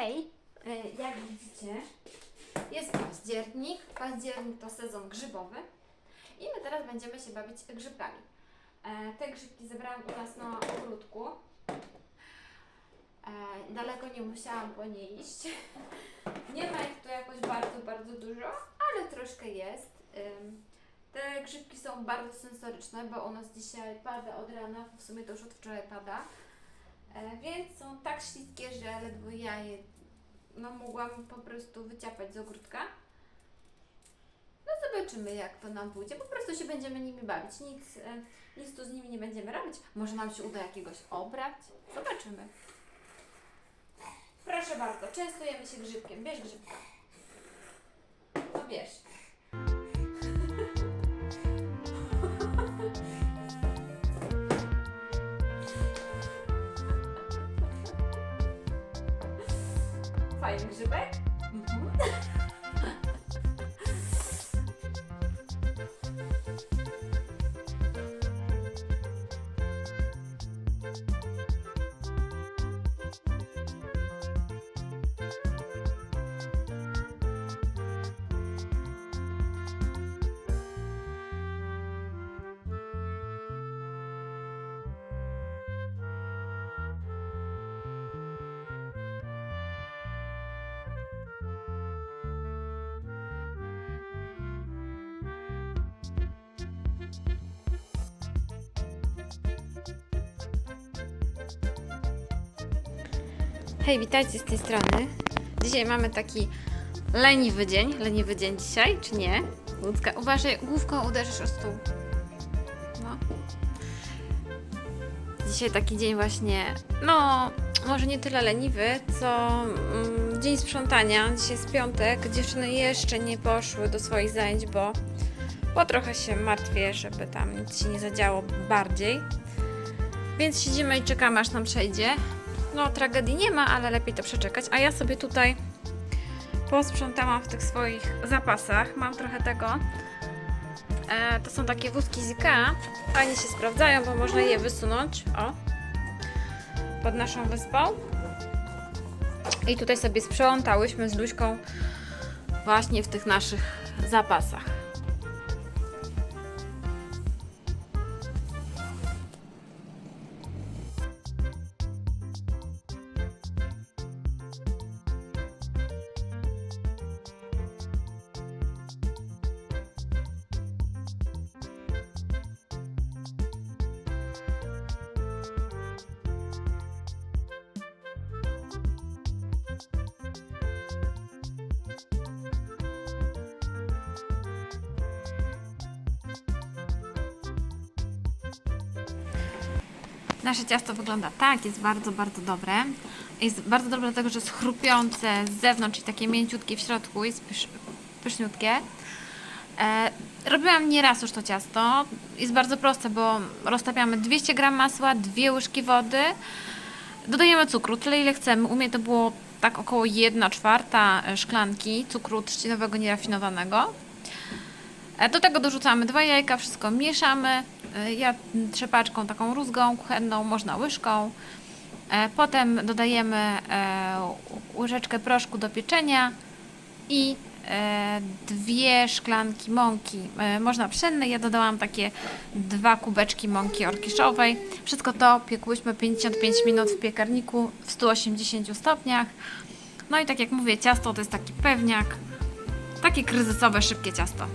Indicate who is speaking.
Speaker 1: Hej, e, jak widzicie, jest październik. Październik to sezon grzybowy i my teraz będziemy się bawić grzybkami. E, Te grzybki zebrałam u nas na ogródku. E, Daleko nie musiałam po nie iść. Nie ma ich tu jakoś bardzo, bardzo dużo, ale troszkę jest. Te grzybki są bardzo sensoryczne, bo u nas dzisiaj pada od rana, w sumie to już od wczoraj pada. E, Więc są tak śliskie, że ledwo ja je no, mogłam po prostu wyciapać z ogródka. No zobaczymy jak to nam pójdzie. Po prostu się będziemy nimi bawić. Nic, e, nic tu z nimi nie będziemy robić. Może nam się uda jakiegoś obrać. Zobaczymy. Proszę bardzo, częstujemy się grzybkiem. Bierz grzybka. No bierz. Fajny grzybek? Mhm. Hej, witajcie z tej strony. Dzisiaj mamy taki leniwy dzień. Leniwy dzień dzisiaj, czy nie? Łódzka, uważaj, główką uderzysz o stół. No. Dzisiaj taki dzień właśnie, no, może nie tyle leniwy, co mm, dzień sprzątania. Dzisiaj jest piątek. Dziewczyny jeszcze nie poszły do swoich zajęć, bo, bo trochę się martwię, żeby tam nic się nie zadziało bardziej. Więc siedzimy i czekamy, aż nam przejdzie. No, tragedii nie ma, ale lepiej to przeczekać. A ja sobie tutaj posprzątałam w tych swoich zapasach. Mam trochę tego. E, to są takie wózki z Ikea. Fajnie się sprawdzają, bo można je wysunąć. O. Pod naszą wyspą. I tutaj sobie sprzątałyśmy z Luśką właśnie w tych naszych zapasach. Nasze ciasto wygląda tak, jest bardzo, bardzo dobre. Jest bardzo dobre dlatego, że jest chrupiące z zewnątrz i takie mięciutkie w środku, jest pysz, pyszniutkie. E, robiłam nieraz już to ciasto. Jest bardzo proste, bo roztapiamy 200 g masła, dwie łyżki wody, dodajemy cukru, tyle ile chcemy. U mnie to było tak około 1 czwarta szklanki cukru trzcinowego nierafinowanego. E, Do tego dorzucamy dwa jajka, wszystko mieszamy. E, Ja trzepaczką taką rózgą kuchenną, można łyżką. E, Potem dodajemy e, łyżeczkę proszku do pieczenia i dwie szklanki mąki. Można pszennej, ja dodałam takie dwa kubeczki mąki orkiszowej. Wszystko to piekłyśmy 55 minut w piekarniku w 180 stopniach. No i tak jak mówię, ciasto to jest taki pewniak, takie kryzysowe, szybkie ciasto.